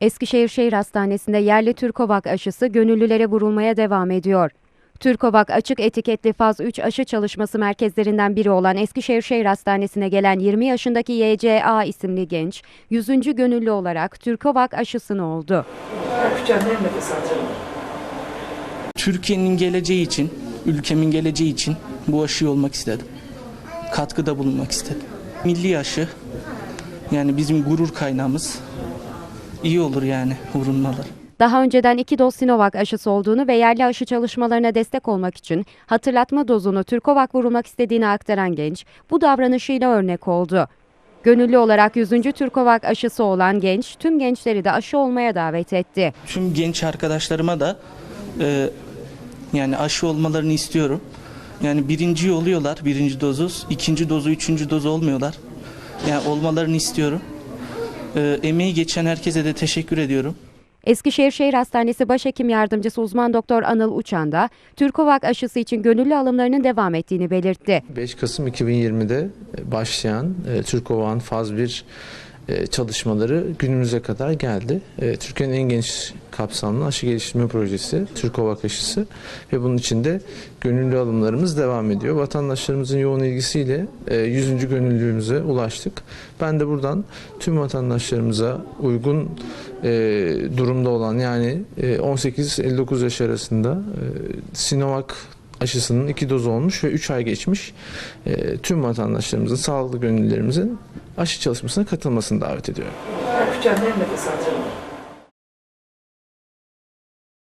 Eskişehir Şehir Hastanesi'nde yerli Türkovak aşısı gönüllülere vurulmaya devam ediyor. Türkovak açık etiketli faz 3 aşı çalışması merkezlerinden biri olan Eskişehir Şehir Hastanesi'ne gelen 20 yaşındaki YCA isimli genç 100. gönüllü olarak Türkovak aşısını oldu. Türkiye'nin geleceği için, ülkemin geleceği için bu aşıyı olmak istedim. Katkıda bulunmak istedim. Milli aşı, yani bizim gurur kaynağımız. İyi olur yani vurulmaları. Daha önceden iki doz Sinovac aşısı olduğunu ve yerli aşı çalışmalarına destek olmak için hatırlatma dozunu Türkovak vurulmak istediğini aktaran genç bu davranışıyla örnek oldu. Gönüllü olarak 100. Türkovak aşısı olan genç tüm gençleri de aşı olmaya davet etti. Tüm genç arkadaşlarıma da e, yani aşı olmalarını istiyorum. Yani birinci oluyorlar, birinci dozu, ikinci dozu, üçüncü dozu olmuyorlar. Yani olmalarını istiyorum. E, emeği geçen herkese de teşekkür ediyorum. Eskişehir Şehir Hastanesi Başhekim Yardımcısı uzman doktor Anıl Uçan da Türkovak aşısı için gönüllü alımlarının devam ettiğini belirtti. 5 Kasım 2020'de başlayan e, Türkovak'ın faz 1 e, çalışmaları günümüze kadar geldi. E, Türkiye'nin en geniş kapsamlı aşı geliştirme projesi Türkovak aşısı ve bunun içinde gönüllü alımlarımız devam ediyor. Vatandaşlarımızın yoğun ilgisiyle e, 100. gönüllülüğümüze ulaştık. Ben de buradan tüm vatandaşlarımıza uygun e, durumda olan yani e, 18-59 yaş arasında e, Sinovac aşısının iki dozu olmuş ve 3 ay geçmiş e, tüm vatandaşlarımızın, sağlıklı gönüllülerimizin aşı çalışmasına katılmasını davet ediyorum. Hafifçe nefes alacağım.